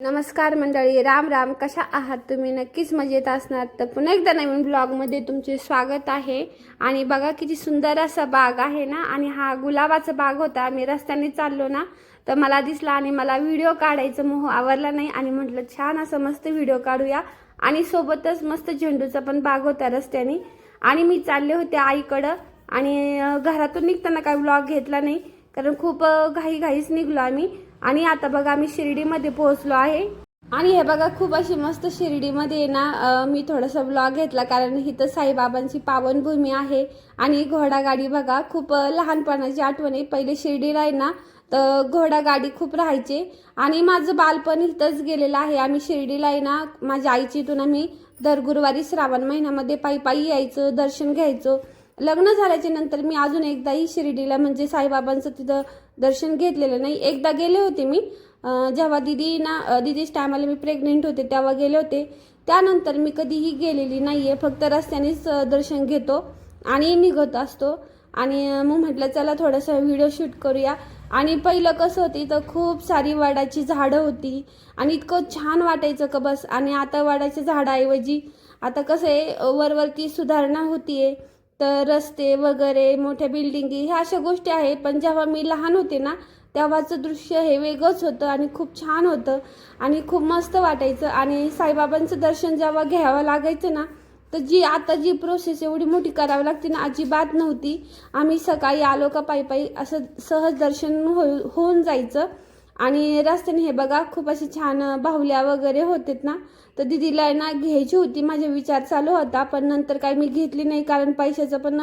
नमस्कार मंडळी राम राम. कशा आहात तुम्ही? नक्कीच मजेत असणार. तर पुन्हा एकदा नवीन ब्लॉगमध्ये तुमचे स्वागत आहे. आणि बघा किती सुंदर असा बाग आहे ना? आणि हा गुलाबाचा बाग होता. आम्ही रस्त्याने चाललो ना तर मला दिसला आणि मला व्हिडिओ काढायचं मोह आवरला नाही. आणि म्हटलं छान असं मस्त व्हिडिओ काढूया. आणि सोबतच मस्त झेंडूचा पण बाग होता रस्त्याने. आणि मी चालले होते आईकडं. आणि घरातून निघताना काही ब्लॉग घेतला नाही. कारण खूप घाईघाईच निघलो आम्ही. आणि आता बघा आम्ही शिर्डीमध्ये पोहोचलो आहे. आणि हे बघा खूप अशी मस्त शिर्डीमध्ये ना मी थोडासा ब्लॉग घेतला कारण इथं साईबाबांची पावनभूमी आहे. आणि घोडागाडी बघा खूप लहानपणाची आठवण आहे. पहिले शिर्डीला आहे ना तर घोडागाडी खूप राहायचे. आणि माझं बालपण इथंच गेलेलं आहे. आम्ही शिर्डीला आहे ना माझ्या आईची इथून आम्ही दर गुरुवारी श्रावण महिन्यामध्ये पायी पायी यायचं दर्शन घ्यायचो. लग्न झाल्याच्यानंतर मी अजून एकदाही शिर्डीला म्हणजे साईबाबांचं तिथं दर्शन घेतलेलं नाही. एकदा गेले होते मी. जेव्हा दिदी ना दिदीच टायमाला मी प्रेग्नेंट होते तेव्हा गेले होते. त्यानंतर मी कधीही गेलेली नाही आहे फक्त रस्त्यानेच दर्शन घेतो आणि निघत असतो. आणि मग म्हटलं चला थोडंसं व्हिडिओ शूट करूया. आणि पहिलं कसं होतं इथं खूप सारी वाडाची झाडं होती. आणि इतकं छान वाटायचं का बस. आणि आता वाडाच्या झाडाऐवजी आता कसं आहे वरवरती सुधारणा होतीये. तर रस्ते वगैरे मोठ्या बिल्डिंगी ह्या अशा गोष्टी आहेत. पण जेव्हा मी लहान होते ना तेव्हाचं दृश्य हे वेगळंच होतं आणि खूप छान होतं आणि खूप मस्त वाटायचं. आणि साईबाबांचं दर्शन जेव्हा घ्यावं लागायचं ना तर जी आता जी प्रोसेस एवढी मोठी करावी लागते ना अजिबात नव्हती. आम्ही सकाळी आलो का पायी पायी असं सहज दर्शन हो होऊन जायचं. आणि रस्त्याने हे बघा खूप असे छान बाहुल्या वगैरे होतेत ना. तर दिदीला ना घ्यायची होती. माझा विचार चालू होता पण नंतर काही मी घेतली नाही कारण पैशाचा पण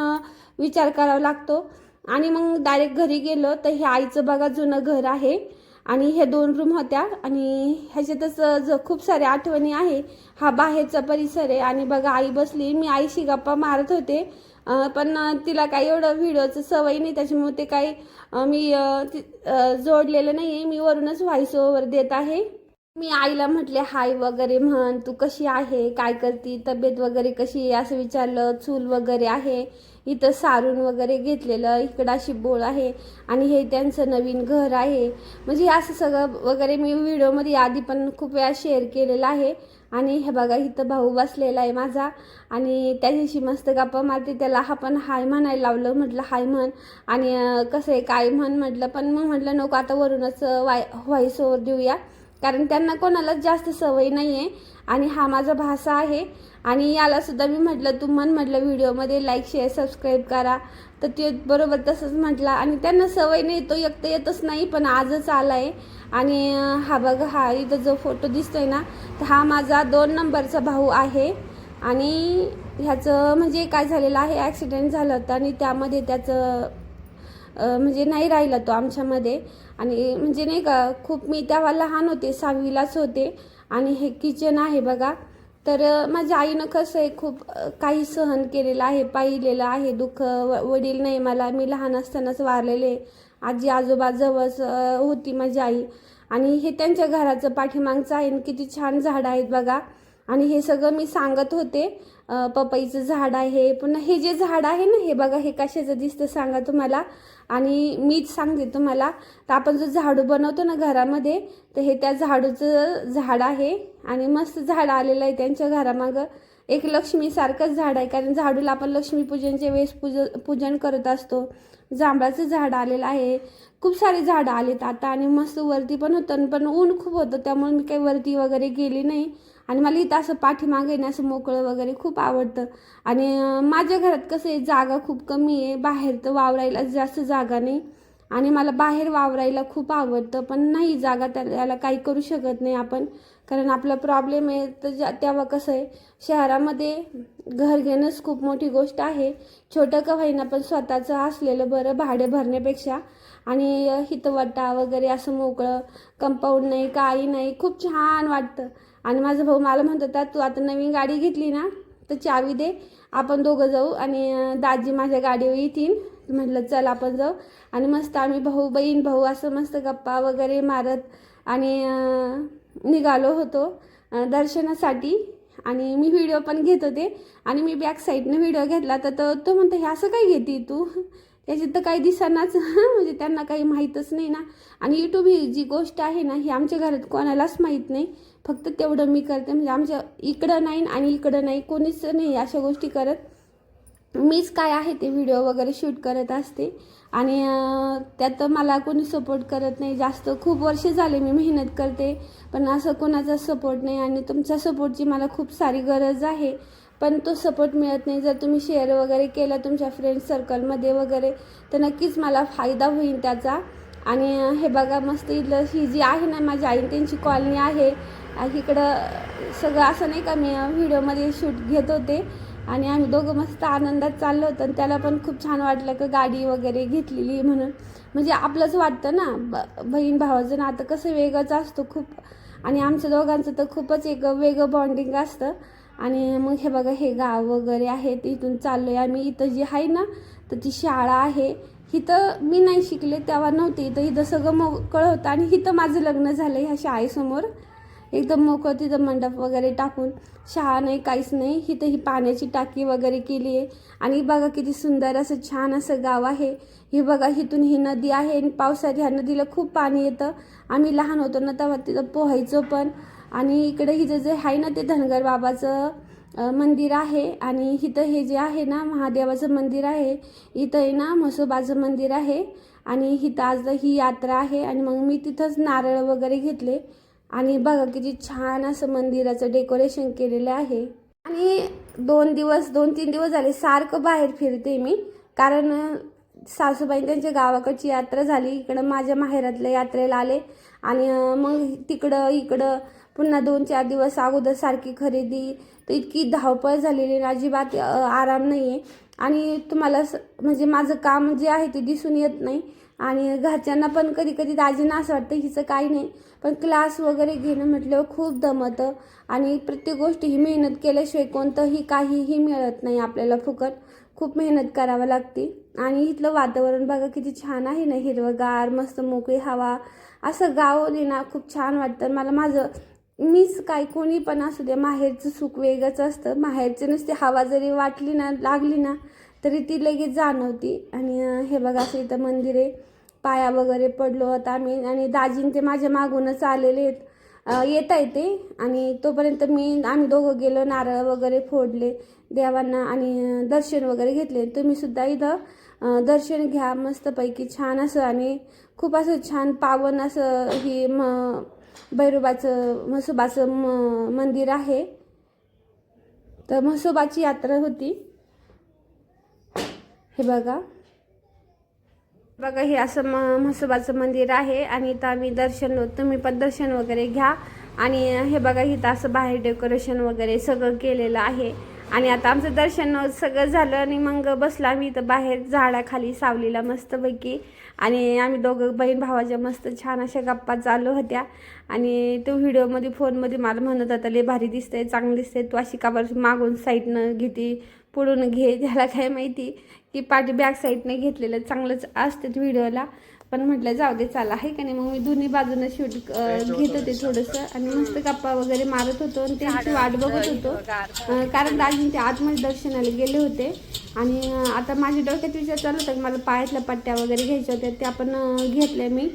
विचार करावा लागतो. आणि मग डायरेक्ट घरी गेलो तर हे आईचं बघा जुनं घर आहे. आणि हे दोन रूम होत्या. आणि ह्याच्यातच ज खूप साऱ्या आठवणी आहे हा बाहेरचा परिसर आहे. आणि बघा आई बसली. मी आईशी गप्पा मारत होते. पण तिला काही एवढं व्हिडिओचं सवय नाही त्याच्यामुळे ते काही मी ति- जोडलेलं नाही आहे मी वरूनच व्हॉइस ओव्हर देत आहे. मी आईला म्हटले हाय वगैरे म्हण तू कशी आहे? काय करती? तब्येत वगैरे कशी आहे? असं विचारलं. चूल वगैरे आहे. इथं सारून वगैरे घेतलेलं. इकडं अशी बोळ आहे. आणि हे त्यांचं नवीन घर आहे. म्हणजे हे असं सगळं वगैरे मी व्हिडिओमध्ये आधी पण खूप वेळा शेअर केलेलं आहे. आणि हे बघा इथं भाऊ बसलेला आहे माझा. आणि त्याच्याशी मस्त गप्पा मारते. त्याला हा पण हाय म्हणायला लावलं. म्हटलं हाय म्हण. आणि कसं आहे काय म्हण? म्हटलं. पण मग म्हटलं नको आता वरूनच वाय व्हॉइस ओव्हर देऊया. कारण त्यांना कोणालाच जास्त सवय नाही आहे आणि हा माझा भासा आहे. आणि यालासुद्धा मी म्हटलं तू मन म्हटलं व्हिडिओमध्ये लाईक शेअर सबस्क्राईब करा. तर ते बरोबर तसंच म्हटला. आणि त्यांना सवय नाही तो एकटं येतच नाही पण आजच आला आहे आणि हा बघा हा इथं जो फोटो दिसतोय ना तर हा माझा दोन नंबरचा भाऊ आहे. आणि ह्याचं म्हणजे काय झालेलं आहे ॲक्सिडेंट झालं होतं. आणि त्यामध्ये त्याचं म्हणजे नाही राहिला तो आमच्यामध्ये. आणि म्हणजे नाही का खूप मी तेव्हा लहान होते सहावीलाच होते. आणि हे किचन आहे बघा. तर माझ्या आईनं कसं आहे खूप काही सहन केलेलं आहे पाहिलेलं आहे. दुःख व- वडील नाही मला. मी लहान असतानाच वारलेले. आजी आजोबा जवळच होती माझी आई. आणि हे त्यांच्या घराचं पाठीमागचं आहे. आणि किती छान झाडं आहेत बघा. आणि हे सगळं मी सांगत होते. पपईचं झाड आहे पुन्हा हे जे झाड आहे ना हे बघा हे कशाचं दिसतं सांगा तुम्हाला. आणि मीच सांगते तुम्हाला. तर आपण जो झाडू बनवतो ना घरामध्ये तर हे त्या झाडूचं झाड आहे. आणि मस्त झाड आलेलं आहे त्यांच्या घरामागं. एक लक्ष्मीसारखंच झाड आहे कारण झाडूला आपण लक्ष्मीपूजनच्या वेळेस पूज पूजन करत असतो. जांभळाचं झाड आलेलं आहे. खूप सारे झाडं आलेत आता आणि मस्त वरती पण होतं पण ऊन खूप होतं त्यामुळे मी काही वरती वगैरे गेली नाही. आणि मला इथं असं पाठीमागे ना असं मोकळं वगैरे खूप आवडतं. आणि माझ्या घरात कसं आहे जागा खूप कमी आहे. बाहेर तर वावरायला जास्त जागा नाही. आणि मला बाहेर वावरायला खूप आवडतं पण नाही जागा त्याला काही करू शकत नाही आपण. कारण आपला प्रॉब्लेम आहे तर ज्या तेव्हा कसं आहे शहरामध्ये घर घेणंच खूप मोठी गोष्ट आहे. छोटं का होईना पण स्वतःचं असलेलं बरं भाडे भरण्यापेक्षा. आणि हितवटा वगैरे असं मोकळं कंपाऊंड नाही काही नाही खूप छान वाटतं. आणि माझा भाऊ मला म्हणत होता तू आता नवीन गाडी घेतली ना तर चावी दे आपण दोघं जाऊ. आणि दाजी माझ्या गाडीवर येतील. म्हटलं चल आपण जाऊ. आणि मस्त आम्ही भाऊ बहीण भाऊ असं मस्त गप्पा वगैरे मारत आणि निघालो होतो दर्शनासाठी. आणि मी व्हिडिओ पण घेत होते. आणि मी बॅक साईडनं व्हिडिओ घेतला तर तो तो म्हणतो हे असं काय घेते तू? त्याच्यात तर काही दिसांनाच. म्हणजे त्यांना काही माहीतच नाही ना. आणि यूट्यूब ही जी गोष्ट आहे ना ही आमच्या घरात कोणालाच माहीत नाही. फक्त तेवढं मी करते. म्हणजे आमच्या इकडं नाही आणि इकडं नाही कोणीच नाही अशा गोष्टी करत. मीच काय आहे ते व्हिडिओ वगैरे शूट करत असते. आणि त्यात मला कोणी सपोर्ट करत नाही. जास्त खूप वर्ष झाले मी मेहनत करते पण असं कोणाचा सपोर्ट नाही आणि तुमच्या सपोर्टची मला खूप सारी गरज आहे. पण तो सपोर्ट मिळत नाही. जर तुम्ही शेअर वगैरे केला तुमच्या फ्रेंड सर्कलमध्ये वगैरे तर नक्कीच मला फायदा होईल त्याचा. आणि हे बघा मस्त इथलं ही जी आहे ना माझी आई त्यांची कॉलनी आहे. इकडं सगळं असं नाही का मी व्हिडिओमध्ये शूट घेत होते आणि आम्ही दोघं मस्त आनंदात चाललो होतो आणि त्याला पण खूप छान वाटलं का गाडी वगैरे घेतलेली म्हणून. म्हणजे आपलंच वाटतं ना ब बहीण भावाचं नातं कसं वेगळंच असतो खूप. आणि आमच्या दोघांचं तर खूपच एक वेगळं बॉन्डिंग असतं. आणि मग हे बघा हे गाव वगैरे आहे ते इथून चाललो आहे आम्ही. इथं जी आहे ना तर ती शाळा आहे. इथं मी नाही शिकले तेव्हा नव्हते. इथं इथं सगळं मोकळं होतं आणि इथं माझं लग्न झालं ह्या शाळेसमोर. एकदम मोकळं तिथं मंडप वगैरे टाकून शहा नाही काहीच नाही. इथं ही पाण्याची टाकी वगैरे केली आहे. आणि बघा किती सुंदर असं छान असं गाव आहे. ही बघा इथून ही नदी आहे. आणि पावसात ह्या नदीला खूप पाणी येतं. आम्ही लहान होतो ना तेव्हा तिथं पोहायचो पण. आणि इकडे हिचं जे आहे ना ते धनगर बाबाचं मंदिर आहे. आणि इथं हे जे आहे ना महादेवाचं मंदिर आहे. इथं आहे ना म्हसोबाचं मंदिर आहे. आणि इथं आज ही यात्रा आहे. आणि मग मी तिथंच नारळ वगैरे घेतले. आणि बघा किती छान असं मंदिराचं डेकोरेशन केलेलं आहे. आणि दोन दिवस दोन तीन दिवस झाले सारखं बाहेर फिरते मी. कारण सासूबाई त्यांच्या गावाकडची यात्रा झाली. इकडं माझ्या माहेरातल्या यात्रेला आले. आणि मग तिकडं इकडं पुन्हा दोन चार दिवस अगोदर सारखी खरेदी. तर इतकी धावपळ झालेली आहे, अजिबात आराम नाही आहे आणि तुम्हाला स- म्हणजे माझं काम जे आहे ते दिसून येत नाही. आणि घरच्यांना पण कधी कधी दाजींना असं वाटतं हिचं काही नाही. पण क्लास वगैरे घेणं म्हटल्यावर खूप दमतं. आणि प्रत्येक गोष्टी ही मेहनत केल्याशिवाय कोणतंही काहीही मिळत नाही आपल्याला फुकट. खूप मेहनत करावं लागते. आणि इथलं वातावरण बघा किती छान आहे ना हिरवंगार मस्त मोकळी हवा. असं गाव आहे ना खूप छान वाटतं. मला माझं मीच काय कोणी पण असू दे माहेरचं सुख वेगळंच असतं. माहेरचे नुसती हवा जरी वाटली ना लागली ना तरी ती लगेच जाणवती. आणि हे बघा असं इथं मंदिर आहे. पाया वगैरे पडलो होता आम्ही. आणि दाजीन ते माझ्या मागूनच आलेले आहेत. येत आहे ते. आणि तोपर्यंत मी आम्ही दोघं गेलो नारळ वगैरे फोडले देवांना आणि दर्शन वगैरे घेतले. तुम्ही सुद्धा इथं दर्शन घ्या. मस्तपैकी छान असं आणि खूप असं छान पावन असं ही म भैरोबाचं म्हसोबाचं म मंदिर आहे. तर म्हसोबाची यात्रा होती. हे बघा. बघा हे असं म म्हसोबाचं मंदिर आहे आणि इथं आम्ही दर्शन तुम्ही पण दर्शन वगैरे घ्या. आणि हे बघा इथं असं बाहेर डेकोरेशन वगैरे सगळं केलेलं आहे. आणि आता आमचं दर्शन सगळं झालं आणि मग बसलं आम्ही इथं बाहेर झाडाखाली सावलीला मस्तपैकी. आणि आम्ही दोघं बहीण भावाच्या मस्त छान अशा गप्पा चालू होत्या. आणि तो व्हिडिओमध्ये फोनमध्ये मला म्हणत होता लय भारी दिसतंय चांगलं दिसतंय तू अशी काबर मागून साईडनं घेते पुढून घे त्याला काय माहिती. की पाठी बॅक साईडने घेतलेलं चांगलंच असतं व्हिडिओला. पण म्हटलं जाऊ दे चला. आहे का नाही? मग मी दोन्ही बाजूनं शूट घेत होते थोडंसं आणि मस्त गप्पा वगैरे मारत होतो आणि त्यांची वाट बघत होतो. कारण दाजी ते आतमध्ये दर्शनाला गेले होते आणि आता माझ्या डोक्यात विचार चालू होता की मला पायातल्या पट्ट्या वगैरे घ्यायच्या होत्या त्या पण घेतल्या मी.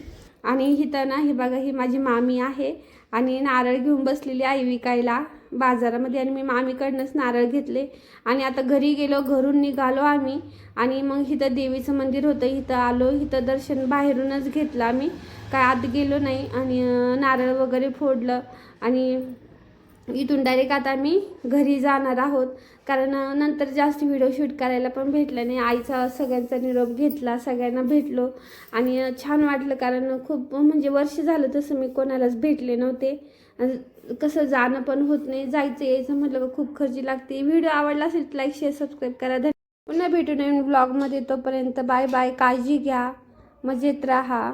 आणि इथं ना ही बघा ही माझी मामी आहे आणि नारळ घेऊन बसलेली आई विकायला. बाजारामध्ये आणि मी मामीकडनंच नारळ घेतले. आणि आता घरी गेलो घरून निघालो आम्ही. आणि मग इथं देवीचं मंदिर होतं इथं आलो. इथं दर्शन बाहेरूनच घेतलं आम्ही. काय आत गेलो नाही. आणि नारळ वगैरे फोडलं. आणि इथून डायरेक्ट आता आम्ही घरी जाणार आहोत. कारण नंतर जास्त व्हिडिओ शूट करायला पण भेटलं नाही. आईचा सगळ्यांचा निरोप घेतला सगळ्यांना भेटलो. आणि छान वाटलं कारण खूप म्हणजे वर्ष झालं तसं मी कोणालाच भेटले नव्हते. कसं जाणं पण होत नाही जायचं यायचं म्हटलं का खूप खर्ची लागते. व्हिडिओ आवडला असेल तर लाईक शेअर सबस्क्राईब करा. धन्यवाद. पुन्हा भेटू नवीन ब्लॉगमध्ये तोपर्यंत बाय बाय काळजी घ्या. मजेत राहा.